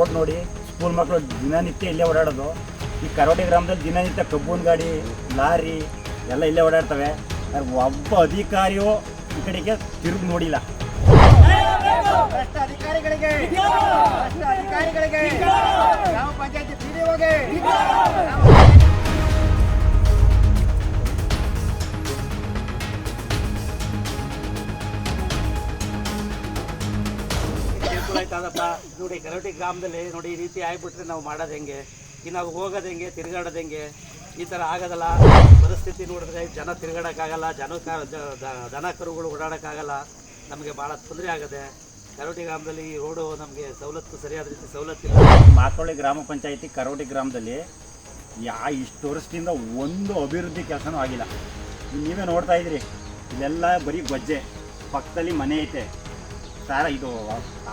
ಮಕ್ಕಳು ದಿನನಿತ್ಯ ಇಲ್ಲೇ ಓಡಾಡೋದು. ಈ ಕರೋಟಿ ಗ್ರಾಮದಲ್ಲಿ ದಿನನಿತ್ಯ ಕಬ್ಬೂನ್ ಗಾಡಿ ಲಾರಿ ಎಲ್ಲ ಇಲ್ಲೇ ಓಡಾಡ್ತವೆ. ಆದ್ರೆ ಒಬ್ಬ ಅಧಿಕಾರಿಯು ಈ ಕಡೆಗೆ ತಿರುಗಿ ನೋಡಿಲ್ಲ. ಅಧಿಕಾರಿಗಳಿಗೆ ಅಧಿಕಾರಿಗಳಿಗೆ ಗ್ರಾಮ ಪಂಚಾಯತಿ ಆಯ್ತದಪ್ಪ ನೋಡಿ ಕರೋಟಿ ಗ್ರಾಮದಲ್ಲಿ ನೋಡಿ, ಈ ರೀತಿ ಆಗ್ಬಿಟ್ರೆ ನಾವು ಮಾಡೋದು ಹೆಂಗೆ? ಇನ್ನು ನಾವು ಹೋಗೋದು ಹೆಂಗೆ? ತಿರುಗಾಡೋದು ಹೆಂಗೆ? ಈ ಥರ ಆಗೋದಲ್ಲ. ಪರಿಸ್ಥಿತಿ ನೋಡಿದ್ರೆ ಜನ ತಿರುಗಾಡೋಕ್ಕಾಗಲ್ಲ, ಜನ ದನ ಕರುಗಳು ಓಡಾಡೋಕ್ಕಾಗಲ್ಲ. ನಮಗೆ ಭಾಳ ತೊಂದರೆ ಆಗದೆ ಕರೋಟಿ ಗ್ರಾಮದಲ್ಲಿ ಈ ರೋಡು ನಮಗೆ ಸವಲತ್ತು ಸರಿಯಾದ ರೀತಿ ಸವಲತ್ತಿಲ್ಲ ಮಾಕೋಳಿ ಗ್ರಾಮ ಪಂಚಾಯಿತಿ ಕರೋಟಿ ಗ್ರಾಮದಲ್ಲಿ ಯಾ ಇಷ್ಟು ವರ್ಷದಿಂದ ಒಂದು ಅಭಿವೃದ್ಧಿ ಕೆಲಸನೂ ಆಗಿಲ್ಲ. ನೀವೇ ನೋಡ್ತಾ ಇದ್ರಿ ಇಲ್ಲೆಲ್ಲ ಬರೀ ಗೊಜ್ಜೆ. ಪಕ್ಕದಲ್ಲಿ ಮನೆ ಐತೆ. ಸಾರ ಇದು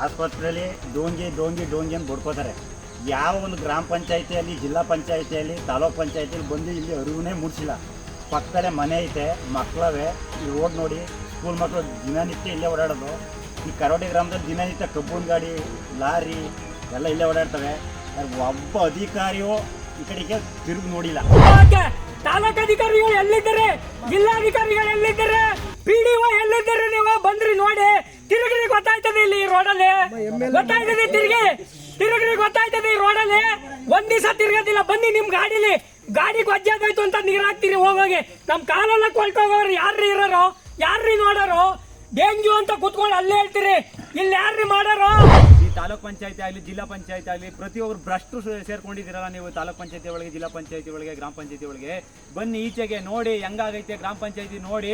ಆಸ್ಪತ್ರೆಯಲ್ಲಿ ಡೋಂಗಿ ಡೋಂಗಿ ಡೋಂಗಿ ಅಂತ ಬಡ್ಕೋತಾರೆ. ಯಾವ ಒಂದು ಗ್ರಾಮ ಪಂಚಾಯತಿಯಲ್ಲಿ, ಜಿಲ್ಲಾ ಪಂಚಾಯತಿಯಲ್ಲಿ, ತಾಲೂಕ್ ಪಂಚಾಯತಿಯಲ್ಲಿ ಬಂದು ಇಲ್ಲಿ ಅರಿವುನೇ ಮೂಡಿಸಿಲ್ಲ. ಪಕ್ಕದಲ್ಲೇ ಮನೆ ಐತೆ ಮಕ್ಕಳವೇ ಇಲ್ಲಿ ರೋಡ್ ನೋಡಿ, ಸ್ಕೂಲ್ ಮಕ್ಕಳು ದಿನನಿತ್ಯ ಇಲ್ಲೇ ಓಡಾಡೋದು. ಈ ಕರೋಡಿ ಗ್ರಾಮದಲ್ಲಿ ದಿನನಿತ್ಯ ಕಬ್ಬುನ ಗಾಡಿ, ಲಾರಿ ಎಲ್ಲ ಇಲ್ಲೇ ಓಡಾಡ್ತವೆ. ಒಬ್ಬ ಅಧಿಕಾರಿಯು ಈ ಕಡೆಗೆ ತಿರುಗಿ ನೋಡಿಲ್ಲ. ತಾಲೂಕು ಅಧಿಕಾರಿಗಳು ಎಲ್ಲಿದ್ದಾರೆ? ಜಿಲ್ಲಾಧಿಕಾರಿಗಳು ಗೊತ್ತಾಯ್ತದೆ ತಿರುಗಿ. ತಿರುಗಿರಿ, ಗೊತ್ತಾಯ್ತದೆ ಈ ರೋಡಲ್ಲಿ. ಒಂದ್ ದಿವಸ ತಿರ್ಗೋದಿಲ್ಲ. ಬನ್ನಿ ನಿಮ್ ಗಾಡಿಲಿ. ಗಾಡಿ ಗೊಜ್ಜಾಗೋಯ್ತು ಅಂತ ನೀರ್ ಹಾಕ್ತೀರಿ ಹೋಗೋಗಿ. ನಮ್ ಕಾಲೆಲ್ಲ ಕೊಳ್ಕೋಗೋರು ಯಾರ್ರಿ ಇರೋರು? ಯಾರ್ರಿ ನೋಡೋರು? ಡೇಂಜು ಅಂತ ಕುತ್ಕೊಂಡು ಅಲ್ಲೇ ಹೇಳ್ತೀರಿ ಇಲ್ಲಿ ಯಾರ್ರಿ ಮಾಡೋರು? ತಾಲೂಕ್ ಪಂಚಾಯತಿ ಆಗಲಿ, ಜಿಲ್ಲಾ ಪಂಚಾಯತಿ ಆಗಲಿ ಪ್ರತಿಯೊಬ್ಬರು ಭ್ರಷ್ಟು ಸೇರ್ಕೊಂಡಿದ್ದೀರಲ್ಲ ನೀವು ತಾಲೂಕ್ ಪಂಚಾಯತಿ ಒಳಗೆ, ಜಿಲ್ಲಾ ಪಂಚಾಯತಿ ಒಳಗೆ, ಗ್ರಾಮ ಪಂಚಾಯತಿ ಒಳಗೆ. ಬನ್ನಿ ಈಚೆಗೆ ನೋಡಿ ಹೆಂಗಾಗೈತೆ ಗ್ರಾಮ ಪಂಚಾಯತಿ ನೋಡಿ.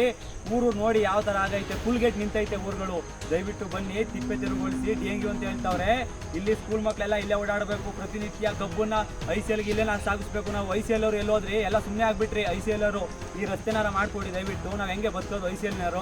ಊರು ನೋಡಿ ಯಾವ ಥರ ಆಗೈತೆ. ಫುಲ್ ಗೇಟ್ ನಿಂತೈತೆ ಊರುಗಳು. ದಯವಿಟ್ಟು ಬನ್ನಿ, ತಿಪ್ಪೆ ತಿರುಗೊಳಿಸಿ, ಡೆಂಗ್ಯೂ ಅಂತ ಹೇಳ್ತಾವ್ರೆ. ಇಲ್ಲಿ ಸ್ಕೂಲ್ ಮಕ್ಕಳೆಲ್ಲ ಇಲ್ಲೇ ಓಡಾಡಬೇಕು, ಪ್ರತಿನಿತ್ಯ ಕಬ್ಬನ್ನ ಐ ಸಿ ಎಲ್ಗೆ ಇಲ್ಲೇ ನಾವು ಸಾಗಿಸ್ಬೇಕು. ನಾವು ಐ ಸಿ ಎಲ್ ಅವರು ಎಲ್ಲೋದ್ರಿ ಎಲ್ಲ ಸುಮ್ಮನೆ ಆಗ್ಬಿಟ್ರಿ, ಐ ಸಿ ಎಲ್ ಅವರು. ಈ ರಸ್ತೆನಾರ ಮಾಡ್ಕೊಡಿ ದಯವಿಟ್ಟು. ನಾವು ಹೆಂಗೆ ಬದುಕೋದು ಐ ಸಿ ಎಲ್ನವರು